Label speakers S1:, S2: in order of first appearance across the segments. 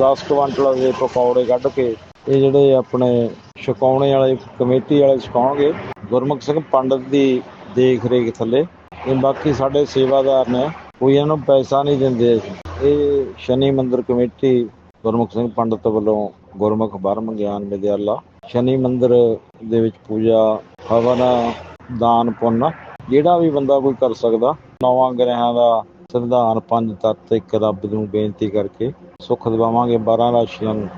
S1: 10 quintal ਦੇ ਪਕੌੜੇ ਕੱਢ ਕੇ ਇਹ ਜਿਹੜੇ ਆਪਣੇ ਛਕਾਉਣੇ ਵਾਲੇ, ਕਮੇਟੀ ਵਾਲੇ ਛਕਾਉਣਗੇ। ਗੁਰਮੁਖ ਸਿੰਘ ਪੰਡਤ ਦੀ ਦੇਖ ਰੇਖ ਥੱਲੇ। ਇਹ ਬਾਕੀ ਸਾਡੇ ਸੇਵਾਦਾਰ ਨੇ, ਕੋਈ ਇਹਨਾਂ ਨੂੰ ਪੈਸਾ ਨਹੀਂ ਦਿੰਦੇ। ਇਹ ਸ਼ਨੀ ਮੰਦਰ ਕਮੇਟੀ ਗੁਰਮੁਖ ਸਿੰਘ ਪੰਡਤ ਵੱਲੋਂ ਗੁਰਮੁਖ ਬਰਮ ਗਿਆਨ ਵਿਦਿਆਲਾ। ਸ਼ਨੀ ਮੰਦਰ ਦੇ ਵਿੱਚ ਪੂਜਾ, ਹਵਨ, ਦਾਨ, ਪੁੰਨ, ਜਿਹੜਾ ਵੀ ਬੰਦਾ ਕੋਈ ਕਰ ਸਕਦਾ। ਨੌਵਾਂ ਗ੍ਰਹਿਆਂ ਦਾ ਸੰਵਿਧਾਨ ਪੰਜ ਤੱਤ, ਇੱਕ ਰੱਬ ਨੂੰ ਬੇਨਤੀ ਕਰਕੇ ਸੁੱਖ ਦਿਵਾਵਾਂਗੇ 12 ਰਾਸ਼ੀਆਂ ਨੂੰ।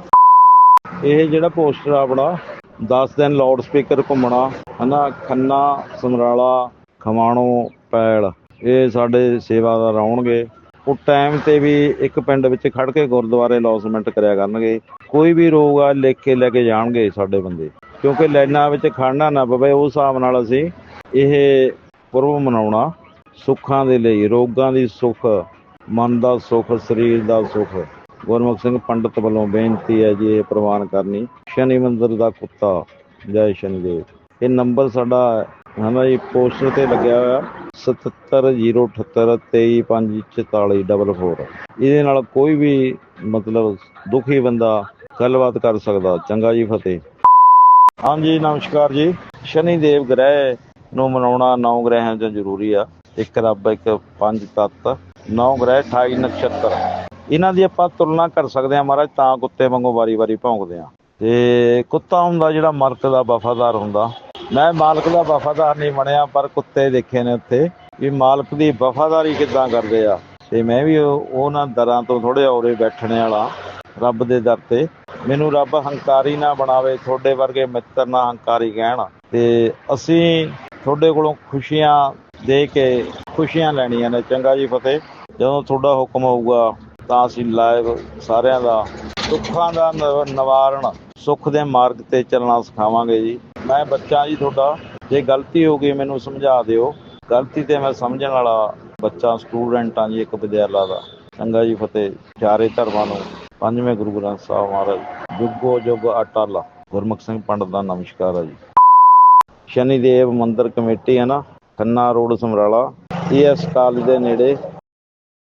S1: ਇਹ ਜਿਹੜਾ ਪੋਸਟਰ ਆ ਆਪਣਾ 10 ਦਿਨ ਲਾਊਡ ਸਪੀਕਰ ਘੁੰਮਣਾ, ਹਨਾ, ਖੰਨਾ, ਸਮਰਾਲਾ, ਖਮਾਣੋ, ਪੈਲ, ਇਹ ਸਾਡੇ ਸੇਵਾਦਾਰ ਆਉਣਗੇ ਉਹ ਟਾਈਮ ਤੇ ਵੀ ਇੱਕ ਪਿੰਡ ਵਿੱਚ ਖੜ ਕੇ ਗੁਰਦੁਆਰੇ ਲੌਸਮੈਂਟ ਕਰਿਆ ਕਰਨਗੇ। ਕੋਈ ਵੀ ਰੋਗ ਆ, ਲਿਖ ਕੇ ਲੈ ਕੇ ਜਾਣਗੇ ਸਾਡੇ ਬੰਦੇ। ਕਿਉਂਕਿ ਲਾਈਨਾਂ ਵਿੱਚ ਖੜਨਾ ਨਾ ਪਵੇ, ਉਸ ਹਿਸਾਬ ਨਾਲ ਅਸੀਂ ਇਹ ਪੁਰਬ ਮਨਾਉਣਾ। ਸੁੱਖਾਂ ਦੇ ਲਈ, ਰੋਗਾਂ ਦੀ ਸੁੱਖ, ਮਨ ਦਾ ਸੁੱਖ, ਸਰੀਰ ਦਾ ਸੁੱਖ। ਗੁਰਮੁਖ ਸਿੰਘ ਪੰਡਤ ਵੱਲੋਂ ਬੇਨਤੀ ਹੈ ਜੀ ਇਹ ਪ੍ਰਵਾਨ ਕਰਨੀ। ਸ਼ਨੀ ਮੰਦਰ ਦਾ ਕੁੱਤਾ, ਜੈ ਸ਼ਨੀਦੇਵ ਇਹ ਨੰਬਰ ਸਾਡਾ ਹੈ ਨਾ ਜੀ, ਪੋਸਟਰ ਤੇ ਲੱਗਿਆ ਹੋਇਆ। 7708235544 ਇਹਦੇ ਨਾਲ ਕੋਈ ਵੀ ਮਤਲਬ ਦੁਖੀ ਬੰਦਾ ਗੱਲਬਾਤ ਕਰ ਸਕਦਾ, ਚੰਗਾ ਜੀ ਫਤਿਹ। ਹਾਂਜੀ, ਨਮਸਕਾਰ ਜੀ। ਸ਼ਨੀ ਦੇਵ ਗ੍ਰਹਿ ਨੂੰ ਮਨਾਉਣਾ ਨੌ ਗ੍ਰਹਿਆਂ 'ਚ ਜ਼ਰੂਰੀ ਆ। ਇੱਕ ਰੱਬ, ਇੱਕ ਪੰਜ ਤੱਤ। ਨੌ ਗ੍ਰਹਿ 28 ਨਕਸ਼ਤਰ। ਇਹਨਾਂ ਦੀ ਆਪਾਂ ਤੁਲਨਾ ਕਰ ਸਕਦੇ ਹਾਂ ਮਹਾਰਾਜ, ਤਾਂ ਕੁੱਤੇ ਵਾਂਗੂ ਵਾਰੀ-ਵਾਰੀ ਭੌਂਕਦੇ ਆ ਤੇ ਕੁੱਤਾ ਹੁੰਦਾ ਜਿਹੜਾ ਮਾਲਕ ਦਾ ਵਫਾਦਾਰ ਹੁੰਦਾ। ਮੈਂ ਮਾਲਕ ਦਾ ਵਫਾਦਾਰ ਨਹੀਂ ਬਣਿਆ ਪਰ ਕੁੱਤੇ ਦੇਖੇ ਨੇ ਉੱਥੇ ਵੀ ਮਾਲਕ ਦੀ ਵਫਾਦਾਰੀ ਕਿੱਦਾਂ ਕਰਦੇ ਆ। ਤੇ ਮੈਂ ਵੀ ਉਹਨਾਂ ਦਰਾਂ ਤੋਂ ਥੋੜੇ ਔਰੇ ਬੈਠਣੇ ਵਾਲਾ, ਰੱਬ ਦੇ ਦਰ ਤੇ। ਮੈਨੂੰ ਰੱਬ ਹੰਕਾਰੀ ਨਾ ਬਣਾਵੇ, ਤੁਹਾਡੇ ਵਰਗੇ ਮਿੱਤਰ ਨਾ ਹੰਕਾਰੀ ਕਹਿਣ। ਤੇ ਅਸੀਂ ਤੁਹਾਡੇ ਕੋਲੋਂ ਖੁਸ਼ੀਆਂ ਦੇ ਕੇ ਖੁਸ਼ੀਆਂ ਲੈਣੀਆਂ ਨੇ, ਚੰਗਾ ਜੀ ਫਤਿਹ। ਜਦੋਂ ਤੁਹਾਡਾ ਹੁਕਮ ਹੋਊਗਾ ਤਾਂ ਅਸੀਂ ਲਾਈਵ ਸਾਰਿਆਂ ਦਾ ਦੁੱਖਾਂ ਦਾ ਨ- ਨਿਵਾਰਣ ਸੁੱਖ ਦੇ ਮਾਰਗ ਤੇ ਚੱਲਣਾ ਸਿਖਾਵਾਂਗੇ ਜੀ। ਮੈਂ ਬੱਚਾ ਜੀ ਤੁਹਾਡਾ, ਜੇ ਗਲਤੀ ਹੋ ਗਈ ਮੈਨੂੰ ਸਮਝਾ ਦਿਓ। ਗਲਤੀ ਤੇ ਮੈਂ ਸਮਝਣ ਵਾਲਾ ਬੱਚਾ ਸਟੂਡੈਂਟ ਹਾਂ ਜੀ ਇੱਕ ਵਿਦਿਆਲਾ ਦਾ। ਚੰਗਾ ਜੀ ਫਤਿਹ ਚਾਰੇ ਧਰਮਾਂ ਨੂੰ। ਪੰਜਵੇਂ ਗੁਰੂ ਗ੍ਰੰਥ ਸਾਹਿਬ ਮਹਾਰਾਜ, ਜੁਗੋ ਜੁਗ ਅਟਲ। ਗੁਰਮੁਖ ਸਿੰਘ ਪੰਡਤ ਦਾ ਨਮਸਕਾਰ ਹੈ ਜੀ। ਸ਼ਨੀਦੇਵ ਮੰਦਿਰ ਕਮੇਟੀ ਹੈ ਨਾ, Khanna road Samrala ES college ਦੇ ਨੇੜੇ।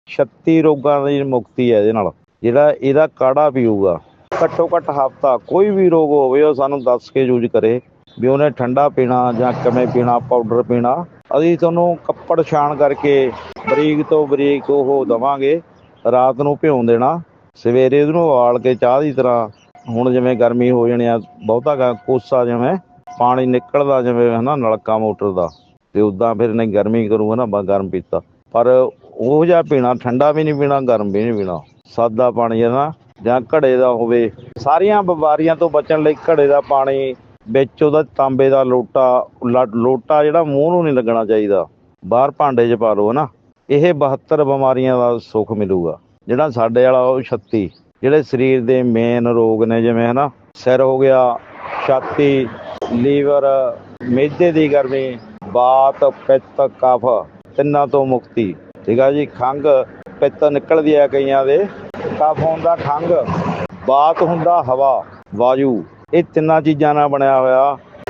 S1: 36 ਰੋਗਾਂ ਦੀ ਮੁਕਤੀ ਹੈ ਇਹਦੇ ਨਾਲ। ਜਿਹੜਾ ਇਹਦਾ ਕਾੜਾ ਪੀਊਗਾ ਘੱਟੋ ਘੱਟ ਹਫਤਾ ਕੋਈ ਵੀ ਰੋਗ ਹੋਵੇ, ਉਹ ਸਾਨੂੰ ਦੱਸ ਕੇ ਯੂਜ਼ ਕਰੇ ਵੀ ਉਹਨੇ ਠੰਡਾ ਪੀਣਾ ਜਾਂ ਕਿਵੇਂ ਪੀਣਾ, ਪਾਊਡਰ ਪੀਣਾ। ਅਸੀਂ ਤੁਹਾਨੂੰ ਕੱਪੜ ਛਾਣ ਕਰਕੇ ਬਰੀਕ ਤੋਂ ਬਰੀਕ ਉਹ ਦਵਾਂਗੇ। ਰਾਤ ਨੂੰ ਭਿਉਂ ਦੇਣਾ। ਸਵੇਰੇ ਉਹਨੂੰ ਉਬਾਲ ਕੇ ਚਾਹ ਦੀ ਤਰ੍ਹਾਂ, ਹੁਣ ਜਿਵੇਂ ਗਰਮੀ ਹੋ ਜਾਣੀ ਆ, ਬਹੁਤਾ ਕੋਸਾ ਜਿਵੇਂ, ਪਾਣੀ ਨਿਕਲਦਾ ਜਿਵੇਂ ਹਨਾ, ਨਲਕਾ ਮੋਟਰ ਦਾ। ਤੇ ਉਦਾਂ ਫਿਰ ਨਹੀਂ ਗਰਮੀ ਕਰੂਗਾ ਨਾ ਬਾ ਗਰਮ ਪੀਤਾ। ਪਰ ਉਹ ਜਿਹਾ ਪੀਣਾ, ਠੰਡਾ ਵੀ ਨਹੀਂ ਪੀਣਾ, ਗਰਮ ਵੀ ਨਹੀਂ ਪੀਣਾ। ਸਾਦਾ ਪਾਣੀ ਹੈ ਨਾ, ਜਾਂ ਘੜੇ ਦਾ ਹੋਵੇ। ਸਾਰੀਆਂ ਬਿਮਾਰੀਆਂ ਤੋਂ ਬਚਣ ਲਈ ਘੜੇ ਦਾ ਪਾਣੀ, ਵਿੱਚ ਉਹਦਾ ਤਾਂਬੇ ਦਾ ਲੋਟਾ ਲੋਟਾ ਜਿਹੜਾ ਮੂੰਹ ਨੂੰ ਨਹੀਂ ਲੱਗਣਾ ਚਾਹੀਦਾ। ਬਾਹਰ ਭਾਂਡੇ 'ਚ ਪਾ ਲਓ ਨਾ। ਇਹ 72 ਬਿਮਾਰੀਆਂ ਦਾ ਸੁੱਖ ਮਿਲੂਗਾ। ਜਿਹੜਾ ਸਾਡੇ ਵਾਲਾ ਉਹ 36 ਜਿਹੜੇ ਸਰੀਰ ਦੇ ਮੇਨ ਰੋਗ ਨੇ, ਜਿਵੇਂ ਹਨਾ ਸਿਰ ਹੋ ਗਿਆ, ਛਾਤੀ, ਲੀਵਰ ਮਿਹਦੇ ਦੀ ਗਰਮੀ, ਬਾਤ, ਪਿੱਤ, ਕਫ, ਤਿੰਨਾਂ ਤੋਂ ਮੁਕਤੀ। ਠੀਕ ਆ ਜੀ ਖੰਗ ਪਿੱਤ ਨਿਕਲਦੀ ਆ ਕਈਆਂ ਦੇ। ਕਫ ਹੁੰਦਾ ਖੰਗ ਬਾਤ ਹੁੰਦਾ ਹਵਾ, ਵਾਯੂ। ਇਹ ਤਿੰਨਾਂ ਚੀਜ਼ਾਂ ਨਾਲ ਬਣਿਆ ਹੋਇਆ।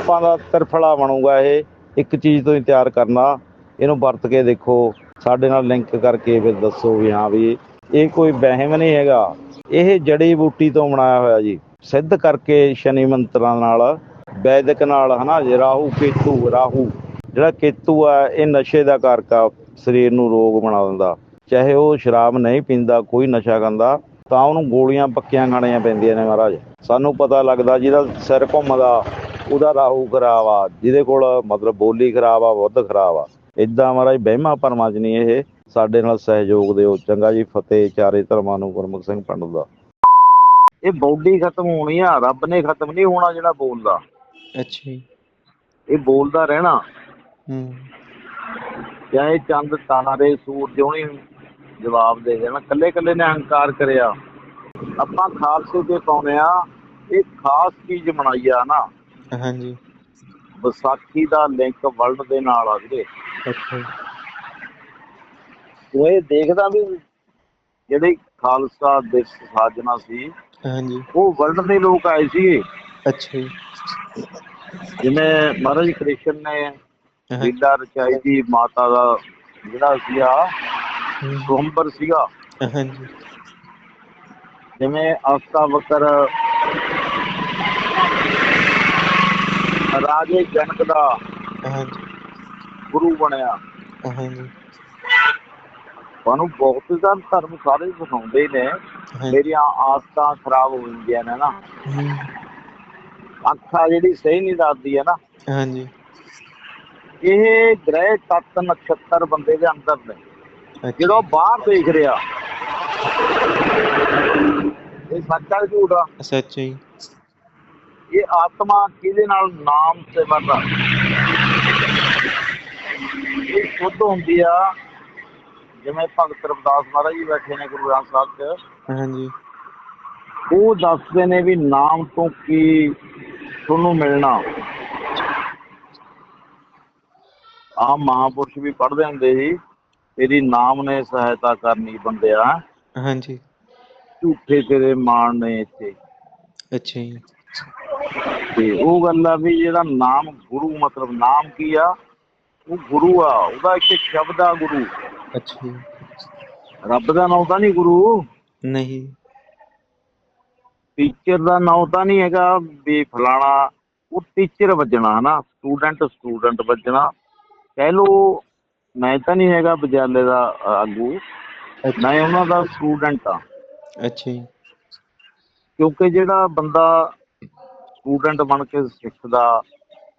S1: ਆਪਾਂ ਦਾ ਤਰਫਲਾ ਬਣੂਗਾ ਇਹ, ਇੱਕ ਚੀਜ਼ ਤੋਂ ਹੀ ਤਿਆਰ ਕਰਨਾ। ਇਹਨੂੰ ਵਰਤ ਕੇ ਦੇਖੋ, ਸਾਡੇ ਨਾਲ ਲਿੰਕ ਕਰਕੇ ਫਿਰ ਦੱਸੋ ਵੀ ਹਾਂ ਵੀ ਇਹ ਕੋਈ ਵਹਿਮ ਨਹੀਂ ਹੈਗਾ। ਇਹ ਜੜੀ ਬੂਟੀ ਤੋਂ ਬਣਾਇਆ ਹੋਇਆ ਜੀ। ਸਿੱਧ ਕਰਕੇ ਸ਼ਨੀ ਮੰਤਰਾਂ ਨਾਲ, ਵੈਦਿਕ ਨਾਲ ਹਨਾ, ਜੀ ਰਾਹੂ ਕੇਤੂ, ਰਾਹੂ। ਜਿਹੜਾ ਕੇਤੂ ਆ, ਇਹ ਨਸ਼ੇ ਦਾ ਕਾਰਕ ਆ। ਸਰੀਰ ਨੂੰ ਰੋਗ ਬਣਾ ਦਿੰਦਾ। ਚਾਹੇ ਉਹ ਸ਼ਰਾਬ ਨਹੀਂ ਪੀਂਦਾ ਕੋਈ ਨਸ਼ਾ ਕਰਦਾ ਤਾਂ ਉਹਨੂੰ ਗੋਲੀਆਂ ਪੱਕੀਆਂ ਖਾਣੀਆਂ ਪੈਂਦੀਆਂ ਨੇ ਮਹਾਰਾਜ। ਸਾਨੂੰ ਪਤਾ ਲੱਗਦਾ ਜਿਹਦਾ ਸਿਰ ਘੁੰਮਦਾ ਉਹਦਾ ਰਾਹੂ ਖਰਾਬ ਆ ਜਿਹਦੇ ਕੋਲ ਮਤਲਬ ਬੋਲੀ ਖਰਾਬ ਆ ਬੁੱਧ ਖਰਾਬ ਆ। ਇਦਾਂ ਮਹਾਰਾਜ ਵਹਿਮਾਂ ਭਰਮਾਂ 'ਚ ਨਹੀਂ ਇਹ ਸਾਡੇ ਨਾਲ ਸਹਿਯੋਗ ਦਿਓ। ਚੰਗਾ ਜੀ ਫਤਿਹ ਚਾਰੇ ਧਰਮਾਂ ਨੂੰ ਗੁਰਮੁਖ ਸਿੰਘ ਪੰਡਤ ਦਾ। ਇਹ ਬੌਡੀ ਖਤਮ ਹੋਣੀ ਆ ਰੱਬ ਨੇ ਖਤਮ ਨਹੀਂ ਹੋਣਾ ਜਿਹੜਾ ਬੋਲਦਾ।
S2: ਅੱਛਾ ਜੀ।
S1: ਇਹ ਬੋਲਦਾ ਰਹਿਣਾ।
S2: ਹੂੰ।
S1: ਚਾਹੇ ਚੰਦ ਤਾਰੇ ਸੂਰਜ ਉਹਨੇ ਜਵਾਬ ਦੇ ਦੇਣਾ। ਕੱਲੇ ਕੱਲੇ ਨੇ ਹੰਕਾਰ ਕਰਿਆ। ਆਪਾਂ ਖਾਲਸੇ ਤੇ ਪਾਉਨੇ ਆ ਇਹ ਖਾਸ ਚੀਜ਼ ਬਣਾਈ ਆ ਨਾ।
S2: ਹਾਂਜੀ।
S1: ਵਿਸਾਖੀ ਦਾ ਲਿੰਕ ਵਰਲਡ ਦੇ ਨਾਲ ਆ ਵੀਰੇ।
S2: ਅੱਛਾ। ਜੀ
S1: ਤੂੰ ਇਹ ਦੇਖਦਾ ਵੀ ਜਿਹੜੇ ਖਾਲਸਾ ਦਿਵਸ ਸਾਜਣਾ ਸੀ
S2: ਹਾਂਜੀ।
S1: ਉਹ ਵਰਲਡ ਦੇ ਲੋਕ ਆਏ ਸੀ
S2: ਅੱਛਾ ਜੀ।
S1: ਜਿਵੇਂ ਮਹਾਰਾਜ ਕ੍ਰਿਸ਼ਨ ਨੇ ਲੀਲਾ ਰਚਾਈ ਦੀ ਮਾਤਾ ਦਾ ਜਿਹੜਾ ਸੀਗਾ। ਸਵੰਬਰ ਸੀਗਾ।
S2: ਹਾਂਜੀ।
S1: ਜਿਵੇਂ ਆਸਤਾ ਬਕਰ ਰਾਜੇ ਜਨਕ ਦਾ
S2: ਹਾਂਜੀ।
S1: ਗੁਰੂ ਬਣਿਆ।
S2: ਹਾਂਜੀ।
S1: ਸਾਨੂੰ ਬਹੁਤ ਦਾ ਧਰਮ ਸਾਰੇ ਸਿਖਾਉਂਦੇ ਨੇ ਮੇਰੀਆਂ ਆਦਤਾਂ ਖਰਾਬ ਹੋ ਜਾਂਦੀਆਂ ਨੇ ਨਾ। ਅੱਖਾਂ ਜਿਹੜੀ ਸਹੀ ਨਹੀਂ ਦੱਸਦੀ ਹੈ ਨਾ।
S2: ਹਾਂਜੀ।
S1: ਇਹ ਗ੍ਰਹਿ ਤੱਤ ਨਛੱਤਰ ਬੰਦੇ ਦੇ ਅੰਦਰ ਨੇ। ਜਦੋਂ ਬਾਹਰ ਦੇਖ ਰਿਹਾ। ਇਹ ਸੱਚਾ ਝੂਠਾ
S2: ਸੱਚ ਹੈ ਜੀ।
S1: ਇਹ ਆਤਮਾ ਕਿਹਦੇ ਨਾਲ ਨਾਮ ਸੇਵਾ ਦਾ ਇਹ ਸ਼ੁੱਧ ਹੁੰਦੀ ਆ। ਜਿਵੇਂ ਭਗਤ ਰਵਿਦਾਸ ਮਹਾਰਾਜ ਜੀ ਬੈਠੇ ਨੇ ਗੁਰੂ ਗ੍ਰੰਥ ਸਾਹਿਬ 'ਚ।
S2: ਹਾਂਜੀ।
S1: ਉਹ ਦੱਸਦੇ ਨੇ ਵੀ ਨਾਮ ਤੋਂ ਕੀ ਤੁਹਾਨੂੰ ਮਿਲਣਾ। ਆ ਮਹਾਪੁਰਸ਼ ਵੀ ਪੜ੍ਹਦੇ ਹੁੰਦੇ ਸੀ। ਤੇਰੀ ਨਾਮ ਨੇ ਸਹਾਇਤਾ ਕਰਨੀ ਬੰਦਿਆ।
S2: ਹਾਂਜੀ।
S1: ਝੂਠੇ ਤੇਰੇ ਮਾਣ ਨੇ ਇੱਥੇ।
S2: ਅੱਛਾ ਜੀ।
S1: ਤੇ ਉਹ ਗੱਲ ਆ ਵੀ ਜਿਹੜਾ ਨਾਮ ਗੁਰੂ ਮਤਲਬ ਨਾਮ ਕੀ ਆ? ਉਹ ਗੁਰੂ ਆ। ਉਹਦਾ ਇੱਕ ਸ਼ਬਦ ਆ ਗੁਰੂ।
S2: ਅੱਛਾ ਜੀ।
S1: ਰੱਬ ਦਾ ਨਾਮ ਤਾਂ ਨਹੀਂ ਗੁਰੂ?
S2: ਨਹੀਂ।
S1: ਟੀਚਰ ਦਾ ਨਾਮ ਤਾਂ ਨਹੀਂ ਹੈਗਾ। ਵੀ ਫਲਾਣਾ ਉਹ ਟੀਚਰ ਵੱਜਣਾ ਹਨਾ। ਸਟੂਡੈਂਟ ਸਟੂਡੈਂਟ ਵੱਜਣਾ। ਕਹਿ ਲੋ ਮੈਂ ਤਾਂ ਨਹੀਂ ਹੈਗਾ ਵਿਦਿਆਲੇ ਦਾ ਆਗੂ। ਮੈਂ ਉਹਨਾਂ ਦਾ ਸਟੂਡੈਂਟ ਆ
S2: ਅੱਛਾ ਜੀ।
S1: ਕਿਉਂਕਿ ਜਿਹੜਾ ਬੰਦਾ ਸਟੂਡੈਂਟ ਬਣ ਕੇ ਸਿੱਖਦਾ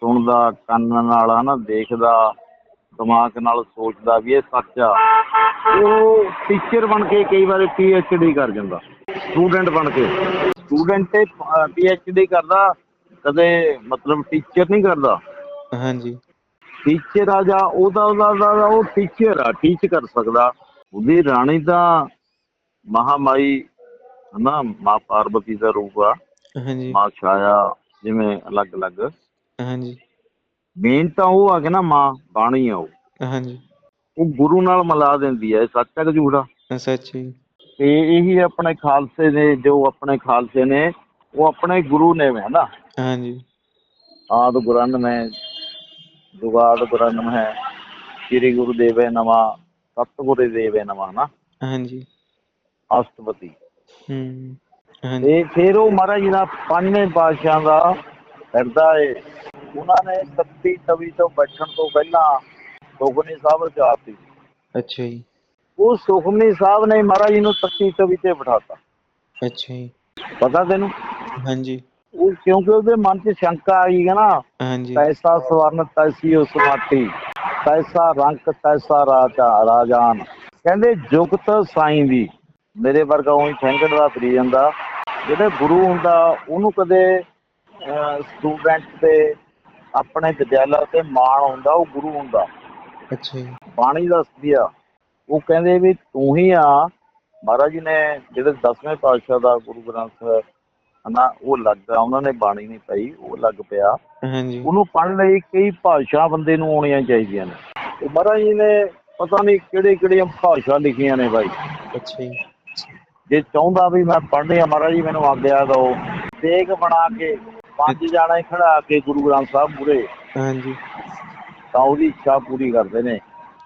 S1: ਸੁਣਦਾ ਕੰਨ ਨਾਲ ਹਨਾ ਦੇਖਦਾ ਦਿਮਾਗ ਨਾਲ ਸੋਚਦਾ ਵੀ ਇਹ ਸੱਚ ਆ ਉਹ ਟੀਚਰ ਬਣ ਕੇ ਕਈ ਵਾਰ ਪੀ ਐਚ ਡੀ ਕਰ ਜਾਂਦਾ। ਸਟੂਡੈਂਟ ਬਣ ਕੇ। ਸਟੂਡੈਂਟ ਤੇ ਪੀ ਐਚ ਡੀ ਕਰਦਾ ਕਦੇ ਮਤਲਬ ਟੀਚਰ ਨਹੀਂ ਕਰਦਾ।
S2: ਹਾਂਜੀ।
S1: ਟੀਚਰ ਆ ਜਾ ਉਹਦਾ ਉਹਦਾ ਉਹ ਟੀਚਰ ਆ ਟੀਚ ਕਰ ਸਕਦਾ। ਉਹਦੀ ਰਾਣੀ ਤਾਂ ਮਹਾਮਾਈ ਹਨਾ ਮਾਂ ਪਾਰਵਤੀ ਦਾ ਰੂਪ ਆ।
S2: ਹਾਂਜੀ।
S1: ਮਾਂ ਛਾਇਆ ਜਿਵੇਂ ਅਲੱਗ-ਅਲੱਗ।
S2: ਹਾਂਜੀ।
S1: ਮੇਨ ਤਾਂ ਉਹ ਆ ਕਿ ਨਾ ਮਾਂ ਬਾਣੀ ਆ ਉਹ।
S2: ਹਾਂਜੀ।
S1: ਉਹ ਗੁਰੂ ਨਾਲ ਮਿਲਾ ਦਿੰਦੀ ਹੈ ਸੱਚ ਹੈ ਕਿ ਝੂਠਾ
S2: ਸੱਚ ਹੈ
S1: ਤੇ ਇਹੀ ਆਪਣੇ ਖਾਲਸੇ ਨੇ ਜੋ ਆਪਣੇ ਖਾਲਸੇ ਨੇ ਉਹ ਆਪਣੇ ਗੁਰੂ ਨੇ ਹੈ ਨਾ
S2: ਹਾਂਜੀ।
S1: ਆਦ ਗੁਰੰਨ ਮੈਂ ਜੁਗਾਦ ਗੁਰੰਨ ਹੈ। ਸ੍ਰੀ ਗੁਰੂ ਦੇਵੇ ਨਮਾ ਸਤਿਗੁਰੂ ਦੇਵੇ ਨਮਾ ਨਾ
S2: ਹਾਂਜੀ।
S1: ਅਸ਼ਟਪਦੀ।
S2: ਹਮ ਹਾਂਜੀ।
S1: ਤੇ ਫਿਰ ਉਹ ਮਹਾਰਾਜ ਦਾ ਪੰਜਵੇਂ ਪਾਤਸ਼ਾਹ ਦਾ ਹਿਰਦਾ ਏ। ਉਹਨਾਂ ਨੇ ਤੱਤੀ ਤਵੀ ਤੋਂ ਬੈਠਣ ਤੋਂ ਪਹਿਲਾਂ ਸੁਖਮਨੀ ਸਾਹਿਬ ਰਚਾਤੀ
S2: ਅੱਛਾ ਜੀ।
S1: ਉਹ ਸੁਖਮਨੀ ਸਾਹਿਬ ਨੇ ਮਹਾਰਾਜ ਨੂੰ ਤੱਤੀ ਤਵੀ ਤੇ ਬਿਠਾਤਾ।
S2: ਅੱਛਾ ਜੀ।
S1: ਪਤਾ ਤੈਨੂੰ?
S2: ਹਾਂਜੀ।
S1: ਉਹ ਕਿਉਂਕਿ ਉਹਦੇ ਮਨ 'ਚ ਸ਼ੰਕਾ ਆਈ ਹੈ ਨਾ।
S2: ਹਾਂਜੀ।
S1: ਪੈਸਾ ਸਵਰਨ ਤੈਸੀ ਉਸ ਮਾਟੀ। ਪੈਸਾ ਰੰਕ ਤੈਸਾ ਰਾਜਾ ਰਾਜਾਨ। ਕਹਿੰਦੇ ਜੁਗਤ ਸਾਈਂ ਦੀ। ਮੇਰੇ ਵਰਗਾ ਉਹੀ ਫੈਂਕੜ ਦਾ ਫਰੀ ਜਾਂਦਾ। ਜਿਹੜੇ ਗੁਰੂ ਹੁੰਦਾ ਉਹਨੂੰ ਕਦੇ ਸਟੂਡੈਂਟ ਤੇ ਆਪਣੇ ਵਿਦਿਆਲਾ ਤੇ ਮਾਣ ਹੁੰਦਾ ਉਹ ਗੁਰੂ ਹੁੰਦਾ।
S2: ਅੱਛਾ ਜੀ।
S1: ਬਾਣੀ ਦੱਸਦੀ ਆ ਉਹ ਕਹਿੰਦੇ ਵੀ ਤੂੰ ਹੀ ਆ। ਮਹਾਰਾਜ ਜੀ ਨੇ ਜਿਹੜੇ 10ਵੇਂ ਪਾਤਸ਼ਾਹ ਦਾ ਗੁਰੂ ਗ੍ਰੰਥ ਸਾਹਿਬ ਹਨਾ ਉਹ ਲੱਗਾ ਉਹਨਾਂ ਨੇ ਬਾਣੀ ਨਹੀਂ ਪਈ ਉਹ ਲੱਗ ਪਿਆ।
S2: ਹਾਂਜੀ।
S1: ਉਹਨੂੰ ਪੜ੍ਹਨ ਲਈ ਕਈ ਭਾਸ਼ਾ ਬੰਦੇ ਨੂੰ ਆਉਣੀਆਂ ਚਾਹੀਦੀਆਂ ਨੇ। ਤੇ ਮਹਾਰਾਜ ਜੀ ਨੇ ਪਤਾ ਨਹੀਂ ਕਿਹੜੇ ਕਿਹੜੀਆਂ ਭਾਸ਼ਾ ਲਿਖੀਆਂ ਨੇ ਬਾਈ।
S2: ਅੱਛਾ ਜੀ।
S1: ਜੇ ਚਾਹੁੰਦਾ ਵੀ ਮੈਂ ਪੜ੍ਹਨੀ ਆ ਮਹਾਰਾਜ ਜੀ ਮੈਨੂੰ ਆਗਿਆ ਦਿਓ। ਦੇਗ ਬਣਾ ਕੇ ਪੰਜ ਜਾਣੇ ਖੜਾ ਕੇ ਗੁਰੂ ਗ੍ਰੰਥ ਸਾਹਿਬ ਮੂਹਰੇ।
S2: ਹਾਂਜੀ।
S1: ਤਾਂ ਉਹਦੀ ਇੱਛਾ ਪੂਰੀ ਕਰਦੇ ਨੇ।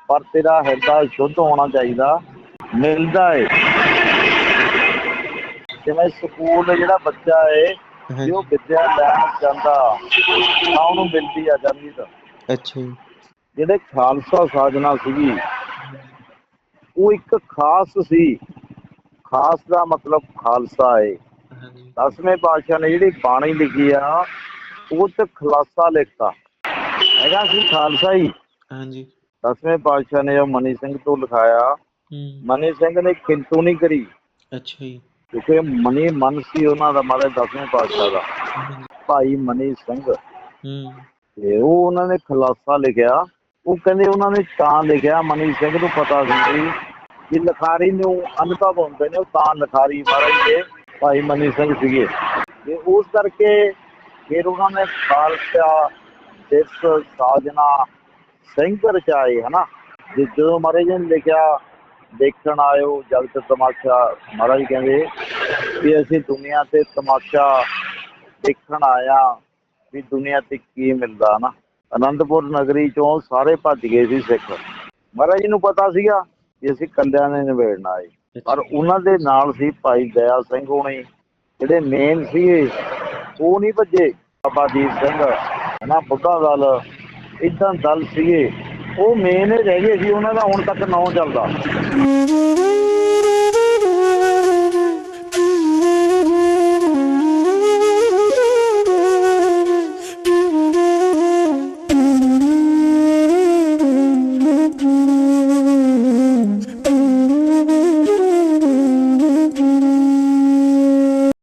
S1: ਪਰ ਤੇਰਾ ਹਿਰਦਾ ਸ਼ੁੱਧ ਹੋਣਾ ਚਾਹੀਦਾ ਮਿਲਦਾ ਏ। ਜਿਵੇਂ ਸਕੂਲ ਜਿਹੜਾ ਬੱਚਾ ਏ ਜੇ ਉਹ ਵਿਦਿਆ ਲੈਣ ਜਾਂਦਾ ਤਾਂ ਉਹਨੂੰ ਮਿਲਦੀ ਆ ਜਾਂਦੀ ਤਾਂ
S2: ਅੱਛਾ ਜੀ।
S1: ਜਿਹੜੇ ਖਾਲਸਾ ਸਾਜਨਾ ਸੀਗੀ ਉਹ ਇੱਕ ਖਾਸ ਸੀ। ਖਾਸ ਦਾ ਮਤਲਬ ਖਾਲਸਾ ਏ। ਦਸਵੇਂ ਪਾਤਸ਼ਾਹ ਨੇ ਜਿਹੜੀ ਬਾਣੀ ਲਿਖੀ ਆ ਉਹ ਤੇ ਖਲਾਸਾ ਲਿਖਤਾ। ਹੈਗਾ ਸੀ ਖਾਲਸਾ ਹੀ।
S2: ਹਾਂਜੀ।
S1: ਦਸਵੇਂ ਪਾਤਸ਼ਾਹ ਨੇ ਜੋ ਮਨੀ ਸਿੰਘ ਤੋਂ ਲਿਖਾਇਆ। ਮਨੀ ਸਿੰਘ ਨੇ ਕਿੰਤੂ ਨਹੀਂ ਕਰੀ।
S2: ਅੱਛਾ ਜੀ।
S1: ਕਿਉਂਕਿ ਮਨੀ ਮਨ ਸੀ ਉਹਨਾਂ ਦਾ ਮਾਰੇ ਦਸਵੇਂ ਪਾਤਸ਼ਾਹ ਦਾ। ਭਾਈ ਮਨੀ ਸਿੰਘ। ਤੇ ਉਹ ਉਹਨਾਂ ਨੇ ਖਲਾਸਾ ਲਿਖਿਆ। ਉਹ ਕਹਿੰਦੇ ਉਹਨਾਂ ਨੇ ਤਾਂ ਲਿਖਿਆ ਮਨੀ ਸਿੰਘ ਨੂੰ ਪਤਾ ਸੀ ਕਿ ਲਿਖਾਰੀ ਨੂੰ ਅਨੁਭਵ ਹੁੰਦੇ ਨੇ ਉਹ ਤਾਂ ਲਿਖਾਰੀ ਮਹਾਰਾਜ ਦੇ ਭਾਈ ਮਨੀ ਸਿੰਘ ਸੀਗੇ। ਤੇ ਉਸ ਕਰਕੇ ਫਿਰ ਉਹਨਾਂ ਨੇ ਖਾਲਸਾ ਦਿਵਸ ਸਾਜਨਾ ਸਿੰਘ ਰਚਾਏ ਹਨਾ? ਜਦੋਂ ਮਹਾਰਾਜ ਨੇ ਲਿਖਿਆ ਦੇਖਣ ਆਇਓ ਜਗਤ ਤਮਾਸ਼ਾ, ਮਹਾਰਾਜ ਕਹਿੰਦੇ ਕਿ ਅਸੀਂ ਦੁਨੀਆ ਤੇ ਤਮਾਸ਼ਾ ਦੇਖਣ ਆਇਆ ਵੀ ਦੁਨੀਆ ਤੇ ਕੀ ਮਿਲਦਾ ਨਾ ਅਨੰਦਪੁਰ ਨਗਰੀ ਚੋਂ ਸਾਰੇ ਭੱਜ ਗਏ ਸੀ ਸਿੱਖ। ਮਹਾਰਾਜ ਨੂੰ ਪਤਾ ਸੀਗਾ ਕਿ ਅਸੀਂ ਕੰਦਿਆਂ ਨੇ ਨਿਬੇੜਨਾ ਆਏ। ਪਰ ਉਹਨਾਂ ਦੇ ਨਾਲ ਸੀ ਭਾਈ ਦਇਆ ਸਿੰਘ ਹੋਣੀ, ਜਿਹੜੇ ਮੇਨ ਸੀ ਉਹ ਨਹੀਂ ਭੱਜੇ। ਬਾਬਾ ਦੀਪ ਸਿੰਘ ਨਾ ਬੁੱਢਾ ਦਲ, ਇਦਾਂ ਦਲ ਸੀਗੇ। ਉਹ ਮੇਨ ਰਹਿ ਗਏ ਸੀ ਉਹਨਾਂ ਦਾ ਹੁਣ ਤੱਕ ਨਾਂ ਚੱਲਦਾ।